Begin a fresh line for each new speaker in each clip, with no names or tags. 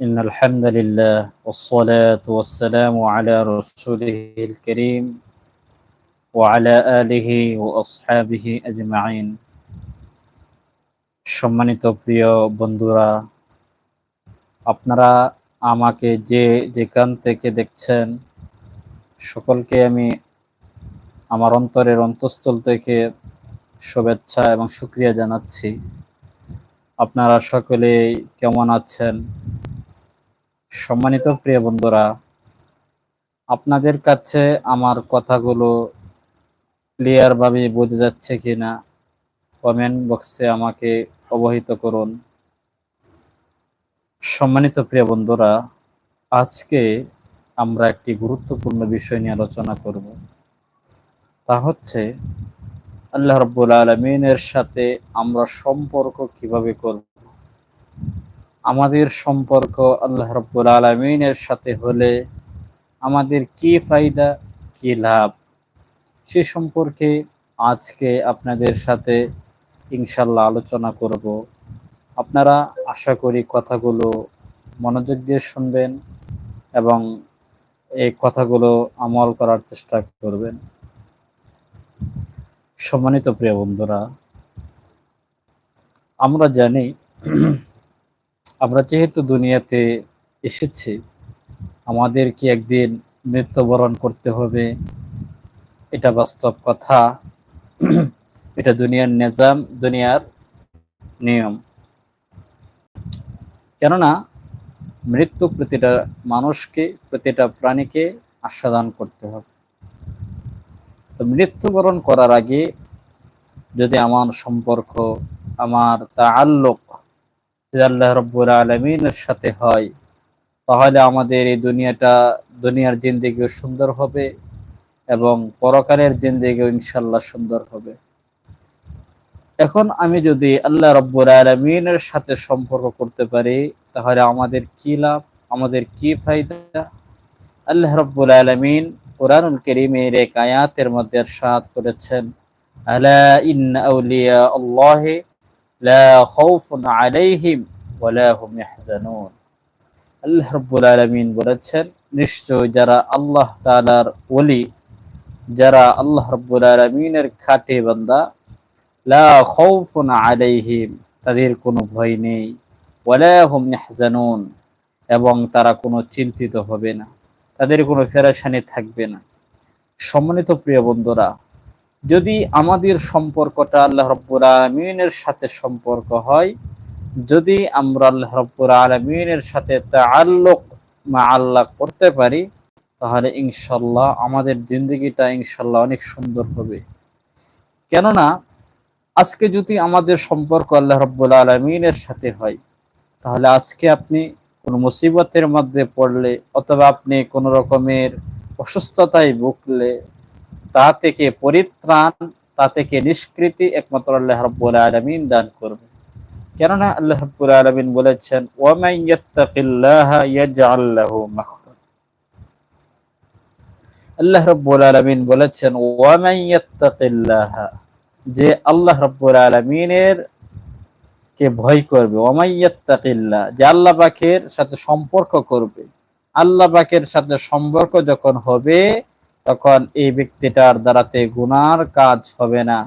إن الحمد لله والصلاة والسلام على رسوله الكريم وعلى آله وأصحابه أجمعين সম্মানিত প্রিয় বন্ধুরা আপনারা আমাকে যে যেখান থেকে দেখছেন সকলকে আমি আমার অন্তরের অন্তঃস্থল থেকে শুভেচ্ছা এবং সুক্রিয়া জানাচ্ছি আপনারা সকলে কেমন আছেন সম্মানিত প্রিয় বন্ধুরা, আপনাদের কাছে আমার কথাগুলো ক্লিয়ার ভাবে বোঝা যাচ্ছে কিনা কমেন্ট বক্সে আমাকে অবহিত করুন। সম্মানিত প্রিয় বন্ধুরা, আজকে আমরা একটি গুরুত্বপূর্ণ বিষয় নিয়ে আলোচনা করব। তা হচ্ছে, আল্লাহ রব্বুল আলমিনের সাথে আমরা সম্পর্ক কীভাবে করব? আমাদের সম্পর্ক আল্লাহ রব্বুল আলমিনের সাথে হলে আমাদের কি ফায়দা, কি লাভ? সে সম্পর্কে আজকে আপনাদের সাথে ইনশাল্লাহ আলোচনা করব। আপনারা আশা করি কথাগুলো মনোযোগ দিয়ে শুনবেন এবং এই কথাগুলো আমল করার চেষ্টা করবেন। সম্মানিত প্রিয় বন্ধুরা, আমরা জানি আমরা যেহেতু দুনিয়াতে এসেছি আমাদের কি একদিন মৃত্যুবরণ করতে হবে। এটা বাস্তব কথা। এটা দুনিয়ার নিজাম, দুনিয়ার নিয়ম। কেননা, মৃত্যু প্রতিটা মানুষকে, প্রতিটা প্রাণীকে আস্বাদন করতে হবে। তো মৃত্যুবরণ করার আগে যদি আমার সম্পর্ক, আমার তা আল্লোক আল্লাহ রব্বুর আলমিনের সাথে হয়, তাহলে আমাদের এই দুনিয়াটা, দুনিয়ার জিন্দিগিও সুন্দর হবে এবং পরকারের জিন্দিগিও ইনশাল্লাহ সুন্দর হবে। এখন আমি যদি আল্লাহ রব্বুর আলমিনের সাথে সম্পর্ক করতে পারি, তাহলে আমাদের কি লাভ? আমাদের কি ফায়দা? আল্লাহ রব্বুল আলমিন কোরআনুল করিমের এক আয়াতের মধ্যে সাত করেছেন, আলা ইন্না আউলিয়া আল্লাহ লা খাউফুন আলাইহিম ওয়ালা হুম ইয়াহজানুন আল্লাহ রব্বুল আলামিন বলেছেন, নিশ্চয় যারা আল্লাহ তাআলার ওলি, যারা আল্লাহ রব্বুল আলামিনের খাটে বান্দা, লা খাউফুন আলাইহিম, তাদের কোনো ভয় নেই, ওয়ালা হুম ইয়াহজানুন, এবং তারা কোনো চিন্তিত হবে না, তাদের কোনো ফেরাসানি থাকবে না। সম্মানিত প্রিয় বন্ধুরা যদি আমাদের সম্পর্কটা আল্লাহ রব্বুর আলমিনের সাথে সম্পর্ক হয়, যদি আমরা আল্লাহ রব্বুর আলমিনের সাথে আল্লোক মা আল্লাহ করতে পারি, তাহলে ইনশাল্লাহ আমাদের জিন্দগিটা ইনশাল্লাহ অনেক সুন্দর হবে। কেননা, আজকে যদি আমাদের সম্পর্ক আল্লাহ রব্বুল আলমিনের সাথে হয়, তাহলে আজকে আপনি কোনো মুসিবতের মধ্যে পড়লে অথবা আপনি কোনো রকমের অসুস্থতায় ভুগলে তা থেকে পরিত্রাণ, তা থেকে নিষ্কৃতি একমাত্র আল্লাহ রব্বুল আলমিন দান করবে। কেননা আল্লাহ রব্বুল আলমিন বলেছেন আল্লাহ রব্বুল আলমিন বলেছেন যে আল্লাহ রব্বুল আলমিনের কে ভয় করবে ওমাইয়াত্তাকিল্লাহ যে আল্লাহ পাকের সাথে সম্পর্ক করবে। আল্লাহ পাকের সাথে সম্পর্ক যখন হবে তখন এই ব্যক্তিটার দ্বারাতে গুনার কাজ হবে না।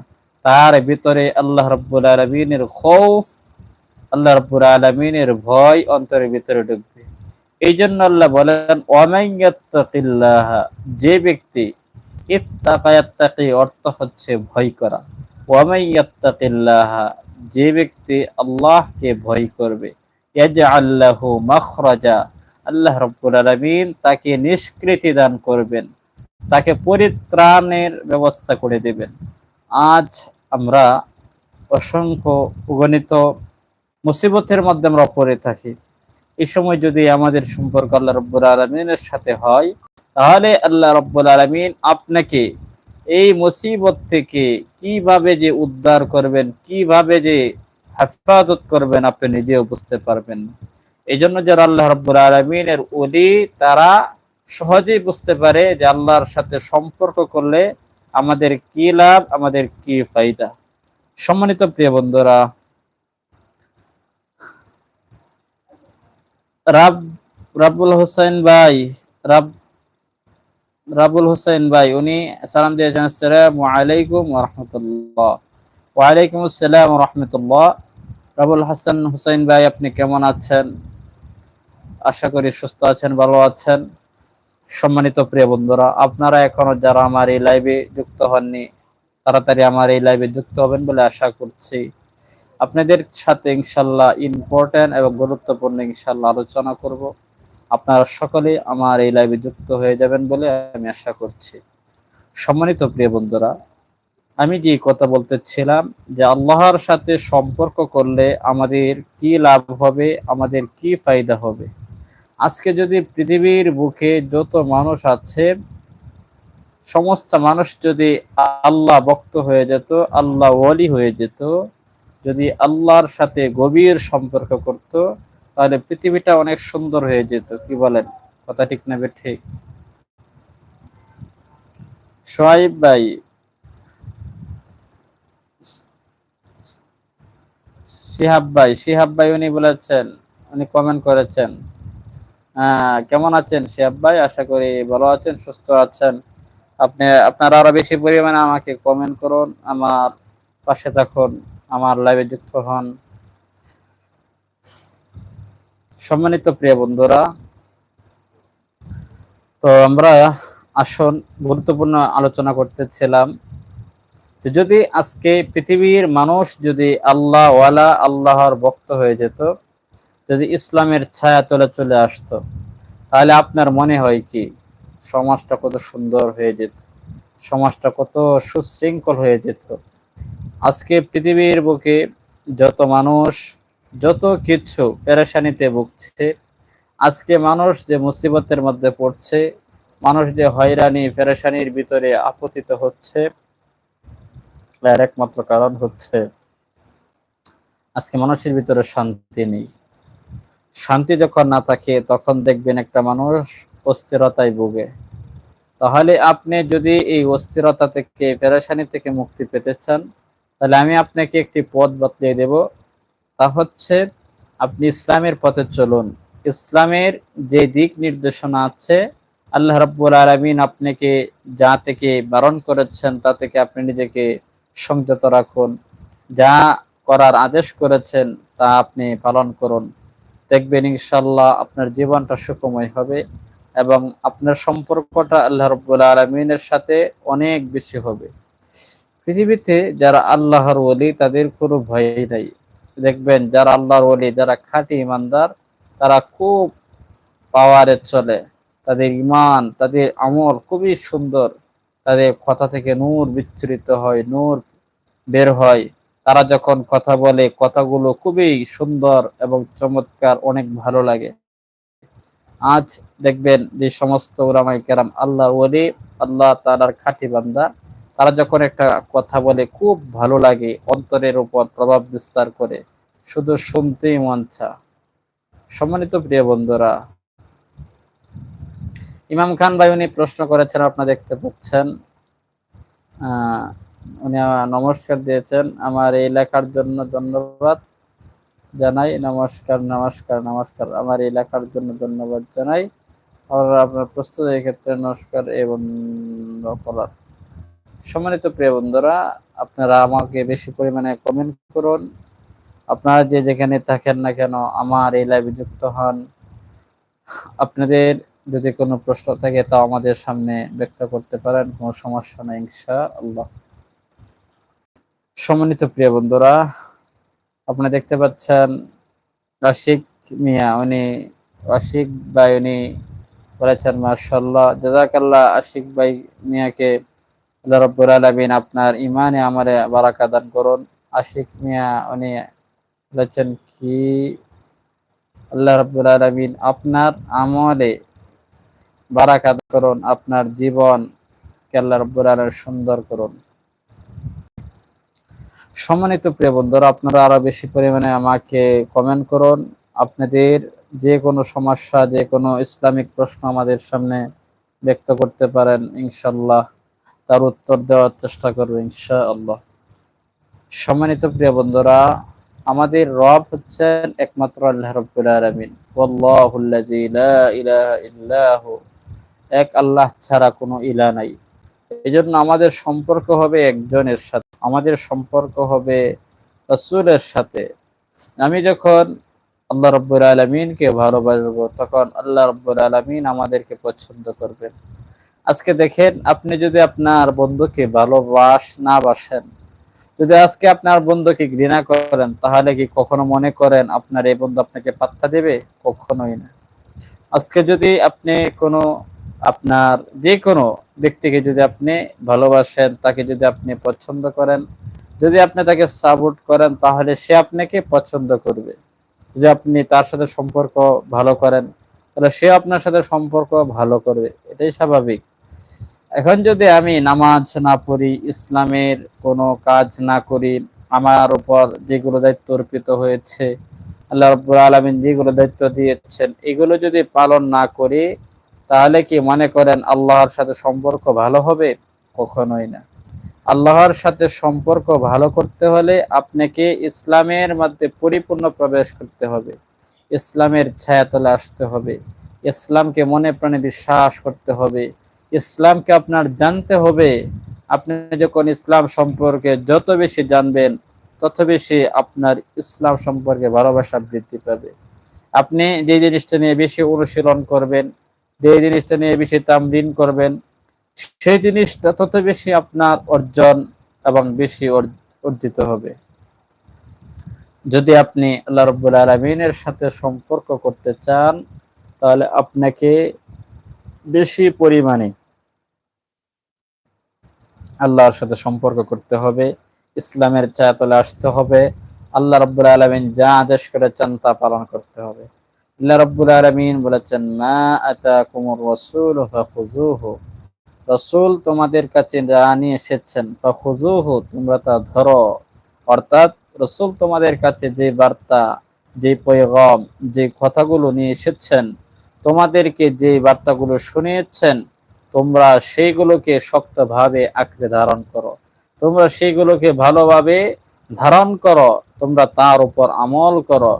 তার ভিতরে আল্লাহ রব্বুল আলমিনের খৌফ, আল্লাহ রব্বুল আলমিনের ভয় অন্তরের ভিতরে ঢুকবে। এই জন্য আল্লাহ বলেন ওয়ামাইয়াত্তাকিল্লাহ যে ব্যক্তি ইত্তাকায়াত্তাকি অর্থ হচ্ছে ভয় করা। ওয়ামাইয়াত্তাকিল্লাহ যে ব্যক্তি আল্লাহকে ভয় করবে। আল্লাহু মখরাজা আল্লাহ রব্বুল আলমিন তাকে নিষ্কৃতি দান করবেন। তাকে পরিত্রাণের ব্যবস্থা করে দেবেন। আজ আমরা অসংখ্য গণিত মুসিবতের মধ্যে আমরা পড়ে থাকি। এই সময় যদি আমাদের সম্পর্ক আল্লাহ রব্বুল আলমিনের সাথে হয়, তাহলে আল্লাহ রব্বুল আলমিন আপনাকে এই মুসিবত থেকে কীভাবে যে উদ্ধার করবেন, কীভাবে যে হেফাজত করবেন আপনি নিজেও বুঝতে পারবেন এই জন্য যারা আল্লাহ রব্বুল আলমিনের অলি তারা সহজেই বুঝতে পারে যে আল্লাহর সাথে সম্পর্ক করলে আমাদের কি লাভ, আমাদের কি ফায়দা। সম্মানিত প্রিয় বন্ধুরা, রাব রাবুল হোসেন ভাই, রাব, রাবুল হোসেন ভাই, উনি সালাম দিয়েছেন আসসালামু আলাইকুম রাহমাতুল্লাহ ওয়া আলাইকুম আসসালাম রাহমাতুল্লাহ রাবুল হাসান হোসেন ভাই, আপনি কেমন আছেন? আশা করি সুস্থ আছেন, ভালো আছেন। সম্মানিত প্রিয় বন্ধুরা, আপনারা এখনও যারা আমার এই লাইভে যুক্ত হননি, তাড়াতাড়ি আমার এই লাইভে যুক্ত হবেন বলে আশা করছি। আপনাদের সাথে ইনশাল্লাহ ইম্পর্টেন্ট এবং গুরুত্বপূর্ণ ইনশাল্লাহ আলোচনা করব। আপনারা সকলে আমার এই লাইভে যুক্ত হয়ে যাবেন বলে আমি আশা করছি। সম্মানিত প্রিয় বন্ধুরা, আমি যে কথা বলতেছিলাম যে আল্লাহর সাথে সম্পর্ক করলে আমাদের কি লাভ হবে, আমাদের কি ফায়দা হবে? আজকে যদি পৃথিবীর বুকে যত মানুষ আছে, সমস্ত মানুষ যদি আল্লাহ ভক্ত হয়ে যেত, আল্লাহ ওয়ালি হয়ে যেত, যদি আল্লাহর সাথে গভীর সম্পর্ক করত, তাহলে পৃথিবীটা অনেক সুন্দর হয়ে যেত। কি বলেন? কথা ঠিক নেবে ঠিক সোহাইব ভাই সিহাব ভাই সিহাব ভাই উনি বলেছেন, উনি কমেন্ট করেছেন। কেমন আছেন শিহাব ভাই? আশা করি ভালো আছেন, সুস্থ আছেন। আপনি, আপনারা আরও বেশি পরিমাণে আমাকে কমেন্ট করুন, আমার পাশে থাকুন, আমার লাইভে যুক্ত হন। সম্মানিত প্রিয় বন্ধুরা, তো আমরা আসন, গুরুত্বপূর্ণ আলোচনা করতেছিলাম। যদি আজকে পৃথিবীর মানুষ যদি আল্লাহ ওয়ালা আল্লাহর ভক্ত হয়ে যেত যদি ইসলামের ছায়া তলে চলে আসতো, তাহলে আপনার মনে হয় কি সমাজটা কত সুন্দর হয়ে যেত, সমাজটা কত সুশৃঙ্খল হয়ে যেত? আজকে পৃথিবীর বুকে যত মানুষ, যত কিছু পেরেশানিতে ভুগছে, আজকে মানুষ যে মুসিবতের মধ্যে পড়ছে, মানুষ যে হয়রানি, পেরেশানির ভিতরে আপতিত হচ্ছে, এর একমাত্র কারণ হচ্ছে আজকে মানুষের ভিতরে শান্তি নেই। শান্তি যখন না থাকে, তখন দেখবেন একটা মানুষ অস্থিরতায় ভোগে। তাহলে আপনি যদি এই অস্থিরতা থেকে, পেরেশানি থেকে মুক্তি পেতে চান, তাহলে আমি আপনাকে একটি পথ বাতলিয়ে দেব। তা হচ্ছে, আপনি ইসলামের পথে চলুন। ইসলামের যে দিক নির্দেশনা আছে, আল্লাহ রাব্বুল আলামিন আপনাকে যা থেকে বারণ করেছেন, তা থেকে আপনি নিজেকে সংযত রাখুন। যা করার আদেশ করেছেন, তা আপনি পালন করুন। দেখবেন ইনশাল্লাহ আপনার জীবনটা সুখময় হবে এবং আপনার সম্পর্কটা আল্লাহ রব্বুল আলমিনের সাথে অনেক বেশি হবে। পৃথিবীতে যারা আল্লাহর ওলি, তাদের কোনো ভয় নাই। দেখবেন যারা আল্লাহর ওলি, যারা খাঁটি ইমানদার, তারা খুব পাওয়ারে চলে। তাদের ইমান তাদের আমল খুবই সুন্দর। তাদের কথা থেকে নূর বিচ্ছুরিত হয়, নূর বের হয়। তারা যখন কথা বলে, কথাগুলো খুবই সুন্দর এবং চমৎকার, অনেক ভালো লাগে। আজ দেখবেন যে সমস্ত ওলামাই কেরাম আল্লাহ ওলি, আল্লাহ তালার খাঁটি বান্দা, তারা যখন একটা কথা বলে, খুব ভালো লাগে অন্তরের উপর প্রভাব বিস্তার করে। শুধু শুনতেই মন চা সম্মানিত প্রিয় বন্ধুরা, ইমাম খান ভাই উনি প্রশ্ন করেছেন, আপনারা দেখতে পাচ্ছেন উনি নমস্কার দিয়েছেন। আমার এই লেখার জন্য ধন্যবাদ জানাই। নমস্কার নমস্কার নমস্কার। আমার এই লেখার জন্য ধন্যবাদ জানাই। আর আপনার প্রস্তুতির ক্ষেত্রে নমস্কার এবং করার। সম্মানিত প্রিয় বন্ধুরা, আপনারা আমাকে বেশি পরিমাণে কমেন্ট করুন। আপনারা যে যেখানে থাকেন না কেন, আমার এই লাইভে যুক্ত হন। আপনাদের যদি কোনো প্রশ্ন থাকে তা আমাদের সামনে ব্যক্ত করতে পারেন। কোনো সমস্যা নেই ইনশা আল্লাহ সম্মানিত প্রিয় বন্ধুরা, আপনারা দেখতে পাচ্ছেন আশিক মিয়া। উনি আশিক ভাই, উনি বলেছেন মার্শাল্লাহ জাজাকাল্লাহ আশিক ভাই মিয়াকে রব্বুল আলমিন আপনার ইমানে আমারে বারাকা দান করুন। আশিক মিয়া, উনি বলেছেন, কি আল্লাহ রব্বুল আলমিন আপনার আমলে বারাকা করুন, আপনার জীবন কে আল্লাহ রব্বুল আলমিন সুন্দর করুন। সম্মানিত প্রিয় বন্ধুরা, আপনারা আরও বেশি পরিমাণে আমাকে কমেন্ট করুন। আপনাদের যে কোনো সমস্যা, যে কোনো ইসলামিক প্রশ্ন আমাদের সামনে ব্যক্ত করতে পারেন ইনশাল্লাহ তার উত্তর দেওয়ার চেষ্টা করব, ইনশাআল্লাহ। সম্মানিত প্রিয় বন্ধুরা, আমাদের রব হচ্ছেন একমাত্র আল্লাহ রব্বুল এক আল্লাহ ছাড়া কোনো ইলা নাই। এজন্য আমাদের সম্পর্ক হবে একজনের সাথে, আমাদের সম্পর্ক হবে রাসূলের সাথে। আমি যখন আল্লাহ রব্বুল আলমিনকে ভালোবাসবো, তখন আল্লাহ রব্বুল আলমিন আমাদেরকে পছন্দ করবেন। আজকে দেখেন, আপনি যদি আপনার বন্ধুকে ভালোবাস না বাসেন, যদি আজকে আপনার বন্ধুকে ঘৃণা করেন, তাহলে কি কখনো মনে করেন আপনার এই বন্ধু আপনাকে পাত্তা দেবে? কখনোই না। আজকে যদি আপনি কোনো আপনার যে কোনো ব্যক্তিকে যদি আপনি ভালোবাসেন, তাকে যদি আপনি পছন্দ করেন, যদি আপনি তাকে সাপোর্ট করেন, তাহলে সে আপনাকে পছন্দ করবে। যদি আপনি তার সাথে সম্পর্ক ভালো করেন, তাহলে সে আপনার সাথে সম্পর্ক ভালো করবে। এটাই স্বাভাবিক। এখন যদি আমি নামাজ না পড়ি, ইসলামের কোনো কাজ না করি, আমার উপর যেগুলো দায়িত্ব অর্পিত হয়েছে, আল্লাহ রব্বুল আলমিন যেগুলো দায়িত্ব দিয়েছেন, এগুলো যদি পালন না করি তাহলে কি মনে করেন আল্লাহর সাথে সম্পর্ক ভালো হবে? কখনোই না। আল্লাহর সাথে সম্পর্ক ভালো করতে হলে আপনাকে ইসলামের মধ্যে পরিপূর্ণ প্রবেশ করতে হবে। ইসলামের ছায়াতলে আসতে হবে। ইসলামকে মনে প্রাণে বিশ্বাস করতে হবে। ইসলামকে আপনার জানতে হবে। আপনি যখন ইসলাম সম্পর্কে যত বেশি জানবেন, তত বেশি আপনার ইসলাম সম্পর্কে ভালোবাসা বৃদ্ধি পাবে। আপনি যে জিনিসটা নিয়ে বেশি অনুশীলন করবেন যে জিনিসটা নিয়ে বেশি তামরিন করবেন, সেই জিনিসটা তত বেশি আপনার অর্জন এবং বেশি অর্জিত হবে। যদি আপনি আল্লাহ রব্বুল আলমিনের সাথে সম্পর্ক করতে চান, তাহলে আপনাকে বেশি পরিমাণে আল্লাহর সাথে সম্পর্ক করতে হবে, ইসলামের ছায়াতলে আসতে হবে, আল্লাহ রব্বুল আলমিন যা আদেশ করেছেন তা পালন করতে হবে। রব্বুল আলমিন বলেছেন, মা আতা কুমুর রসুল রসুল তোমাদের কাছে যা নিয়ে এসেছেন ফাখুজুহু তোমরা তা ধরো। অর্থাৎ রসুল তোমাদের কাছে যে বার্তা, যে পয়গম, যে কথাগুলো নিয়ে এসেছেন, তোমাদেরকে যে বার্তাগুলো শুনিয়েছেন, তোমরা সেইগুলোকে শক্তভাবে আঁকড়ে ধারণ করো। তোমরা সেইগুলোকে ভালোভাবে ধারণ করো, তোমরা তার উপর আমল করো।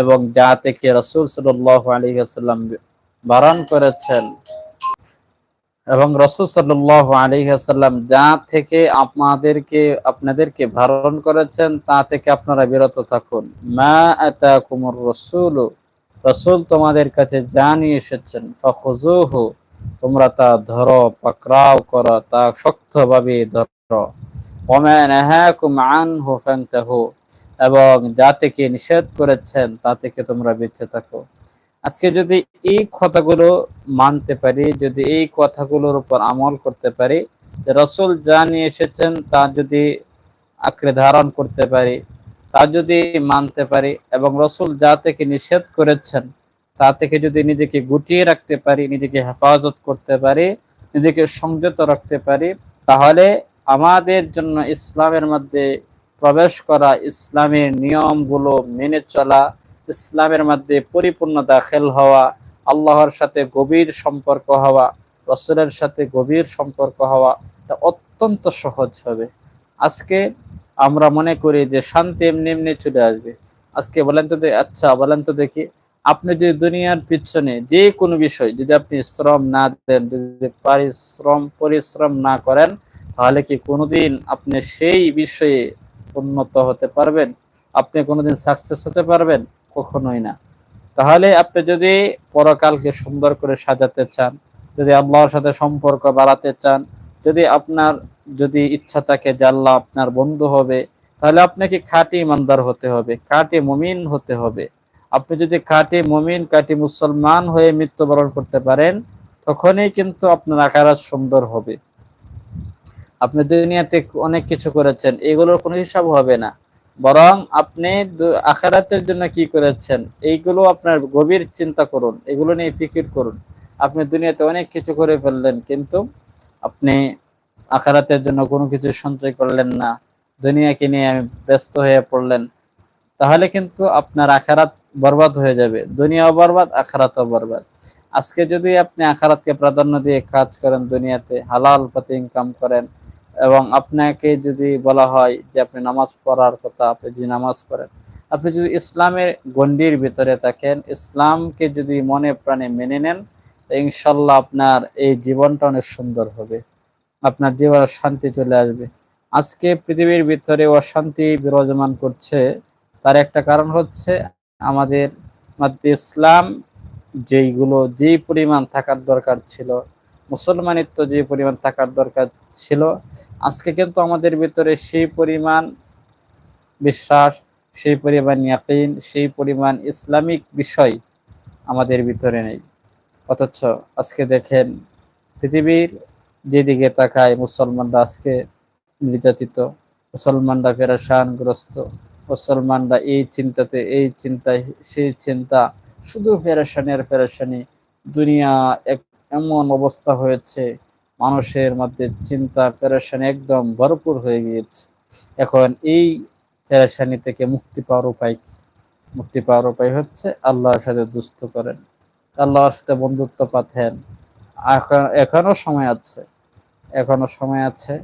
এবং যা থেকে রসুল আসাল্লাম বারণ করেছেন, এবং রসুল সাল্লাহ আলিহাসাল্লাম যা থেকে আপনাদেরকে আপনাদেরকে বারণ করেছেন, তা থেকে আপনারা বিরত থাকুন। মা আতা কুমর রসুল রসুল তোমাদের কাছে যা নিয়ে এসেছেন তোমরা তা ধরো, পাকড়াও করো, তা শক্তভাবে ধরো। এবং যা থেকে নিষেধ করেছেন, তা থেকে তোমরা বেঁচে থাকো। আজকে যদি এই কথাগুলো মানতে পারি, যদি এই কথাগুলোর উপর আমল করতে পারি রসুল যা নিয়ে এসেছেন, তা যদি আঁকড়ে ধারণ করতে পারি, তা যদি মানতে পারি, এবং রসুল যা থেকে নিষেধ করেছেন, তা থেকে যদি নিজেকে গুটিয়ে রাখতে পারি, নিজেকে হেফাজত করতে পারি, নিজেকে সংযত রাখতে পারি, তাহলে আমাদের জন্য ইসলামের মধ্যে প্রবেশ করা ইসলামের নিয়মগুলো মেনে চলা, ইসলামের মধ্যে পরিপূর্ণ দাখেল হওয়া, আল্লাহর সাথে গভীর সম্পর্ক হওয়া, রসুলের সাথে গভীর সম্পর্ক হওয়া, এটা অত্যন্ত সহজ হবে। আজকে আমরা মনে করি যে শান্তি এমনি এমনি চলে আসবে। আজকে বলেন তো আচ্ছা বলেন তো দেখি। আপনি যদি দুনিয়ার পিছনে যে কোনো বিষয় যদি আপনি শ্রম না দেন, যদি পরিশ্রম পরিশ্রম না করেন তাহলে কি কোনোদিন আপনি সেই বিষয়ে উন্নত হতে পারবেন? আপনি কোনোদিন সাকসেস হতে পারবেন? কখনোই না। তাহলে আপনি যদি পরকালকে সুন্দর করে সাজাতে চান, যদি আল্লাহর সাথে সম্পর্ক বাড়াতে চান, যদি আপনার যদি ইচ্ছা থাকে যে আল্লাহ আপনার বন্ধু হবে, তাহলে আপনাকে খাঁটি ইমানদার হতে হবে, খাঁটি মমিন হতে হবে। আপনি যদি খাঁটি মমিন, খাঁটি মুসলমান হয়ে মৃত্যুবরণ করতে পারেন, তখনই কিন্তু আপনার আকারাত সুন্দর হবে। আপনি দুনিয়াতে অনেক কিছু করেছেন, এগুলোর কোনো হিসাব হবে না। বরং আপনি আখারাতের জন্য কি করেছেন, এইগুলো আপনার গভীর চিন্তা করুন, এগুলো নিয়ে ফিকির করুন। আপনি দুনিয়াতে অনেক কিছু করে ফেললেন, কিন্তু আপনি আখারাতের জন্য কোনো কিছু সঞ্চয় করলেন না, দুনিয়াকে নিয়ে আমি ব্যস্ত হয়ে পড়লেন। তাহলে কিন্তু আপনার আখারাত বরবাদ হয়ে যাবে, দুনিয়াও বরবাদ, আখারাতও বরবাদ। আজকে যদি আপনি আখারাতকে প্রাধান্য দিয়ে কাজ করেন দুনিয়াতে, হালাল পথে ইনকাম করেন এবং আপনাকে যদি বলা হয় যে আপনি নামাজ পড়ার কথা, আপনি যদি নামাজ পড়েন, আপনি যদি ইসলামের গণ্ডির ভিতরে থাকেন, ইসলামকে যদি মনে প্রাণে মেনে নেন ইনশাল্লাহ আপনার এই জীবনটা অনেক সুন্দর হবে। আপনার জীবনে শান্তি চলে আসবে। আজকে পৃথিবীর ভিতরে অশান্তি বিরাজমান করছে। তার একটা কারণ হচ্ছে আমাদের মধ্যে ইসলাম যেইগুলো, যেই পরিমাণ থাকার দরকার ছিল মুসলমানিত্ব যে পরিমাণ থাকার দরকার ছিল, আজকে কিন্তু আমাদের ভিতরে সেই পরিমাণ বিশ্বাস, সেই পরিমাণ ইয়াকিন, সেই পরিমাণ ইসলামিক বিষয় আমাদের ভিতরে নেই। অথচ আজকে দেখেন পৃথিবীর যেদিকে তাকায় মুসলমানরা আজকে নির্যাতিত, মুসলমানরা ফেরাসানগ্রস্ত মুসলমানরা এই চিন্তাতে, এই চিন্তায়, সেই চিন্তা শুধু ফেরাসানের ফেরাসানি দুনিয়া এক এমন অবস্থা হয়েছে, মানুষের মধ্যে চিন্তার ফেরাসানি একদম ভরপুর হয়ে গিয়েছে। এখন এই ফেরাসানি থেকে মুক্তি পাওয়ার উপায় কি? মুক্তি পাওয়ার উপায় হচ্ছে আল্লাহর সাথে দুস্থ করেন, আল্লাহর সাথে বন্ধুত্ব পাতেন এখন, এখনও সময় আছে, এখনও সময় আছে।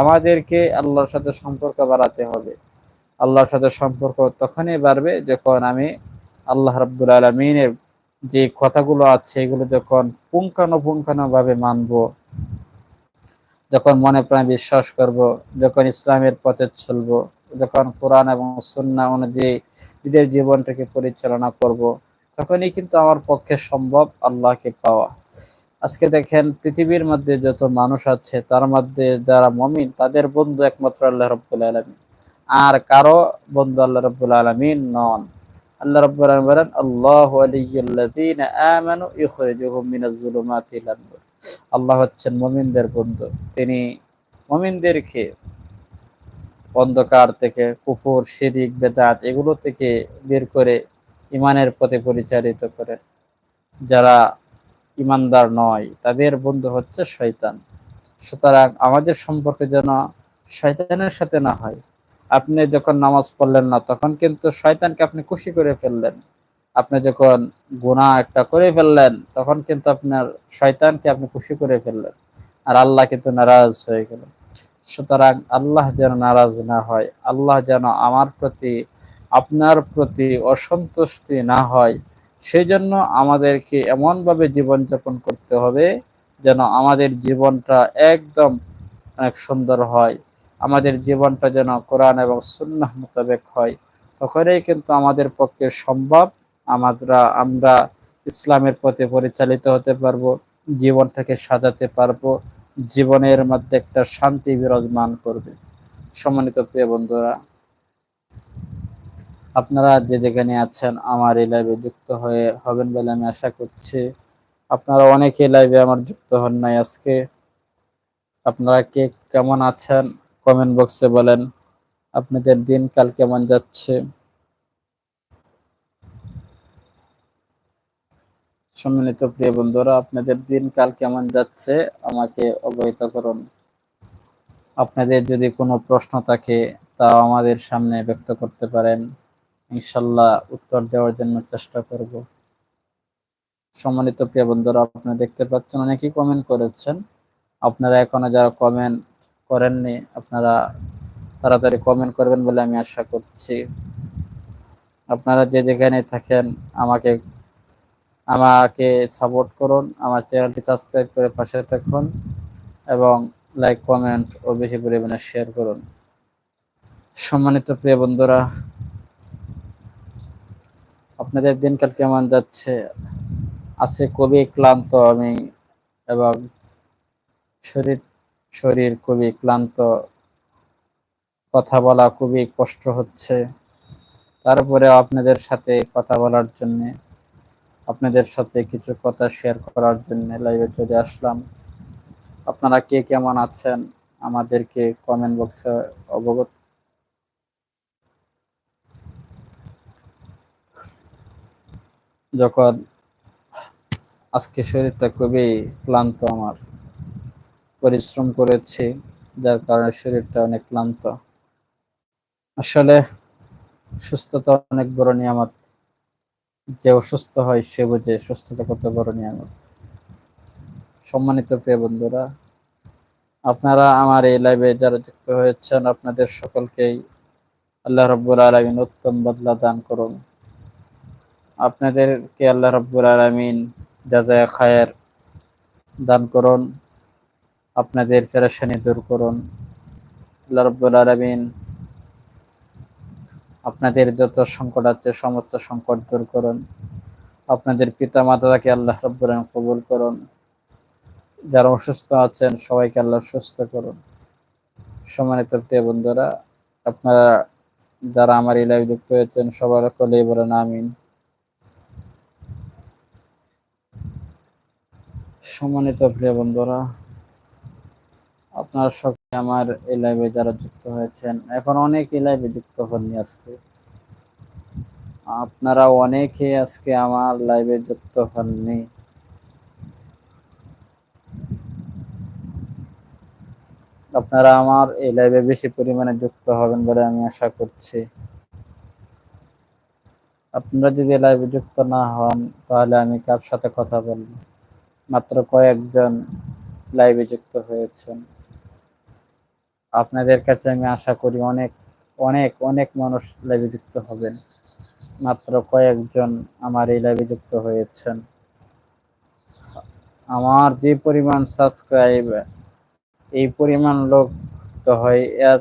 আমাদেরকে আল্লাহর সাথে সম্পর্ক বাড়াতে হবে। আল্লাহর সাথে সম্পর্ক তখনই বাড়বে যখন আমি আল্লাহ রাব্বুল আলমিনের যে কথাগুলো আছে, এগুলো যখন পুঙ্খানুপুঙ্খানু ভাবে মানব, যখন মনে প্রাণে বিশ্বাস করব, যখন ইসলামের পথে চলব, যখন কোরআন এবং সুন্না অনুযায়ী নিজের জীবনটাকে পরিচালনা করব, তখনই কিন্তু আমার পক্ষে সম্ভব আল্লাহকে পাওয়া। আজকে দেখেন, পৃথিবীর মধ্যে যত মানুষ আছে, তার মধ্যে যারা মমিন, তাদের বন্ধু একমাত্র আল্লাহ রব্বুল আলমিন। আর কারও বন্ধু আল্লাহ রব্বুল আলমিন নন। আল্লাহ রব্বুল আলমিন বলেন, আল্লাহ আলিয়্লাযীনা আমানু ইখরিজুহুম মিনাজ যুলুমাতি ইলান নূর। আল্লাহ হচ্ছেন মমিনদের বন্ধু। তিনি মমিনদেরকে অন্ধকার থেকে, কুফর, শিরিক, বেদাত এগুলো থেকে বের করে ইমানের পথে পরিচালিত করেন। যারা ইমানদার নয়, তাদের বন্ধু হচ্ছে শয়তান। সুতরাং আমাদের সম্পর্কে যেন শয়তানের সাথে না হয় আপনি যখন নামাজ পড়লেন না, তখন কিন্তু শয়তানকে আপনি খুশি করে ফেললেন। আপনি যখন গুণা একটা করে ফেললেন, তখন কিন্তু আপনার শয়তানকে আপনি খুশি করে ফেললেন। আর আল্লাহ কিন্তু নারাজ হয়ে গেলেন। সুতরাং আল্লাহ যেন নারাজ না হয়, আল্লাহ যেন আমার প্রতি, আপনার প্রতি অসন্তুষ্টি না হয় সেই জন্য আমাদেরকে এমনভাবে জীবনযাপন করতে হবে যেন আমাদের জীবনটা একদম অনেক সুন্দর হয়। আমাদের জীবনটা যেন কোরআন এবং সুন্নাহ মোতাবেক হয়, তখনই কিন্তু আমাদের পক্ষে সম্ভব। আমরা আমরা ইসলামের পথে পরিচালিত হতে পারব জীবনটাকে সাজাতে পারব, জীবনের মধ্যে একটা শান্তি বিরাজমান করবে। সম্মানিত প্রিয় বন্ধুরা, আপনারা যে যেখানে আছেন, আমার এই লাইভে যুক্ত হয়ে হবেন বলে আমি আশা করছি। আপনারা অনেকে লাইভে আমার যুক্ত হন নাই আজকে। আপনারা কে, কেমন আছেন? কমেন্ট বক্সে বলেন, আপনাদের দিনকাল কেমন যাচ্ছে? সম্মানিত প্রিয় বন্ধুরা, আপনাদের দিনকাল কেমন যাচ্ছে? আমাকে অবহিত করুন। আপনাদের যদি কোনো প্রশ্ন থাকে তা আমাদের সামনে ব্যক্ত করতে পারেন। ইনশাল্লাহ উত্তর দেওয়ার জন্য চেষ্টা করব। সম্মানিত প্রিয় বন্ধুরা, আপনারা দেখতে পাচ্ছেন, অনেকেই কমেন্ট করেছেন। আপনারা এখনও যারা কমেন্ট করেননি, আপনারা তাড়াতাড়ি কমেন্ট করবেন বলে আমি আশা করছি। আপনারা যে যেখানে থাকেন, আমাকে আমাকে সাপোর্ট করুন, আমার চ্যানেলটি সাবস্ক্রাইব করে পাশে থাকুন এবং লাইক কমেন্ট ও বেশি পরিমাণে শেয়ার করুন। সম্মানিত প্রিয় বন্ধুরা, আপনাদের দিনকাল কেমন যাচ্ছে? আছে খুবই ক্লান্ত আমি এবং শরীর শরীর খুবই ক্লান্ত, কথা বলা খুবই কষ্ট হচ্ছে। তারপরে আপনাদের সাথে কথা বলার জন্য, আপনাদের সাথে কিছু কথা শেয়ার করার জন্য লাইভে চলে আসলাম। আপনারা কে কেমন আছেন, আমাদেরকে কমেন্ট বক্সে অবগত যখন আজকে শরীরটা খুবই ক্লান্ত আমার। পরিশ্রম করেছি, যার কারণে শরীরটা অনেক ক্লান্ত। আসলে সুস্থতা অনেক বড় নিয়ামত। যে অসুস্থ হয়, সে বুঝে সুস্থতা কত বড় নিয়ামত। সম্মানিত প্রিয় বন্ধুরা, আপনারা আমার এই লাইভে যারা যুক্ত হয়েছেন, আপনাদের সকলকেই আল্লাহ রব্বুল আলমিন উত্তম বদলা দান করুন। আপনাদেরকে আল্লাহ রব্বুল আলমিন যাজায় খায়ের দান করুন। আপনাদের ফেরাসানি দূর করুন। আল্লাহ রব্বুল আলমিন আপনাদের যত সংকট আছে, সমস্ত সংকট দূর করুন। আপনাদের পিতা মাতাকে আল্লাহ রব্বুল কবুল করুন। যারা অসুস্থ আছেন, সবাইকে আল্লাহ সুস্থ করুন। সম্মানিত প্রিয় বন্ধুরা, আপনারা যারা আমার এই লাইভ যুক্ত হয়েছেন, সবার কলেই বলেন আমিন। সম্মানিত প্রিয় বন্ধুরা আপনার সকলে আমার এই লাইভে যারা যুক্ত হয়েছেন, এখন অনেক এই লাইভে যুক্ত হননি আজকে। আপনারা অনেকে আজকে আমার লাইভে যুক্ত হননি। আপনারা আমার এই লাইভে বেশি পরিমাণে যুক্ত হবেন বলে আমি আশা করছি। আপনারা যদি লাইভে যুক্ত না হন, তাহলে আমি কার সাথে কথা বলব? মাত্র কয়েকজন লাইভে যুক্ত হয়েছেন। আপনাদের কাছে আমি আশা করি অনেক অনেক অনেক মানুষ লাইভে যুক্ত হবেন। মাত্র কয়েকজন আমার এই লাইভে যুক্ত হয়েছেন। আমার যে পরিমাণ সাবস্ক্রাইব এই পরিমাণ লোক তো হয় এর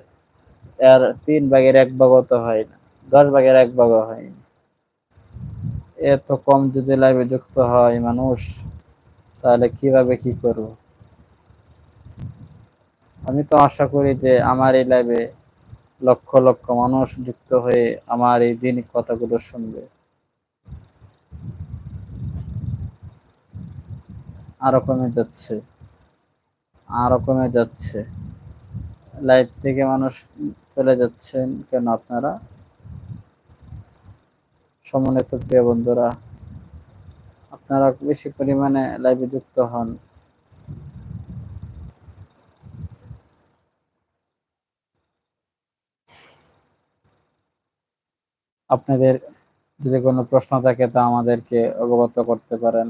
এর তিন ভাগের এক ভাগও তো হয় না, দশ ভাগের এক ভাগও হয় না। এত কম যদি লাইভে যুক্ত হয় মানুষ, তাহলে কীভাবে কি করব? আমি তো আশা করি যে আমার এই লাইভে লক্ষ লক্ষ মানুষ যুক্ত হয়ে আমার এই দিন কথাগুলো শুনবে। আরও কমে যাচ্ছে। আরও কমে যাচ্ছে। লাইভ থেকে মানুষ চলে যাচ্ছেন কেন আপনারা? সমন্বিত প্রিয় বন্ধুরা, আপনারা বেশি পরিমাণে লাইভে যুক্ত হন। আপনাদের যদি কোনো প্রশ্ন থাকে, তা আমাদেরকে অবগত করতে পারেন।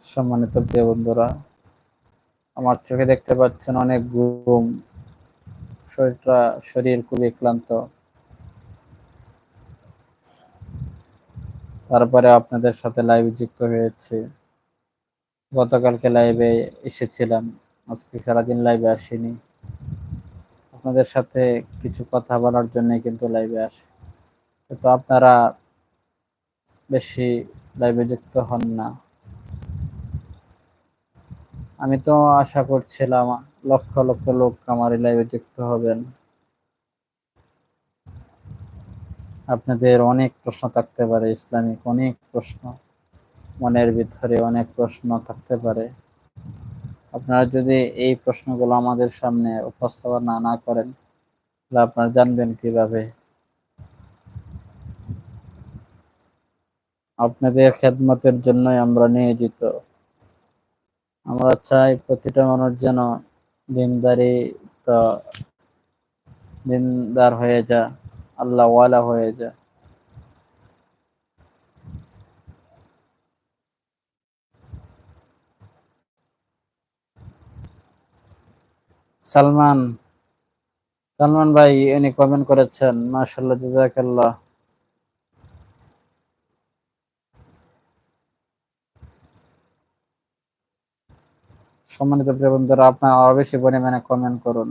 সম্মানিত প্রিয় বন্ধুরা, আমার চোখে দেখতে পাচ্ছেন অনেক ঘুম, শরীরটা, শরীর খুবই ক্লান্ত। তারপরে আপনাদের সাথে লাইভে যুক্ত হয়েছে। গতকালকে লাইভে এসেছিলাম, আজকে সারাদিন লাইভে আসিনি। আপনাদের সাথে কিছু কথা বলার জন্য কিন্তু লাইভে আসে। তো আপনারা বেশি লাইভে যুক্ত হন না। আমি তো আশা করছিলাম লক্ষ লক্ষ লোক আমার এই লাইভে যুক্ত হবেন। আপনাদের অনেক প্রশ্ন থাকতে পারে, ইসলামিক অনেক প্রশ্ন। মনের ভিতরে অনেক প্রশ্ন থাকতে পারে। আপনারা যদি এই প্রশ্নগুলো আমাদের সামনে উপস্থাপনা না করেন, তাহলে আপনারা জানবেন কীভাবে। আপনাদের খেদমতের জন্যই আমরা নিয়োজিত। আমরা চাই প্রতিটা মানুষ যেন দিনদারি দিনদার হয়ে যা আল্লাহ ওয়ালা হয়ে যা। সালমান সালমান ভাই, উনি কমেন্ট করেছেন মাশাল্লাহ জাজাকাল্লাহ সম্মানিত প্রিয় বন্ধুরা, আপনার বেশি পরিমাণে কমেন্ট করুন।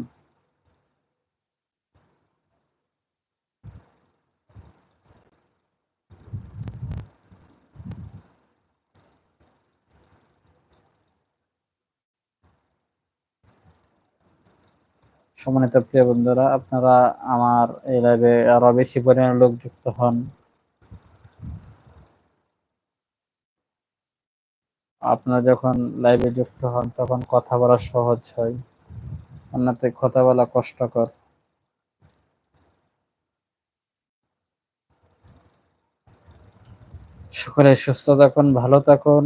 সম্মানিত প্রিয় বন্ধুরা, আপনারা আমার এই লাইভে আরও বেশি পরিমাণে লোক যুক্ত হন। আপনারা যখন লাইভে যুক্ত হন, তখন কথা বলা সহজ হয়। অন্যতে কথা বলা কষ্টকর। সকলে সুস্থ থাকুন, ভালো থাকুন।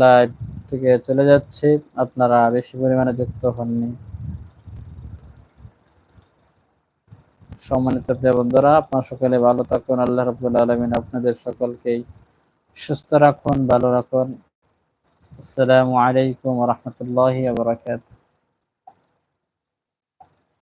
লাইভ থেকে চলে যাচ্ছি, আপনারা বেশি পরিমাণে যুক্ত হননি। সম্মানিত প্রিয় বন্ধুরা, আপনার সকলে ভালো থাকুন, আল্লাহ রবুল্লা আলমিন আপনাদের সকলকেই সুস্থ রাখুন, ভালো রাখুন। আসসালামু আলাইকুম রহমতুল্লাহ বারকাত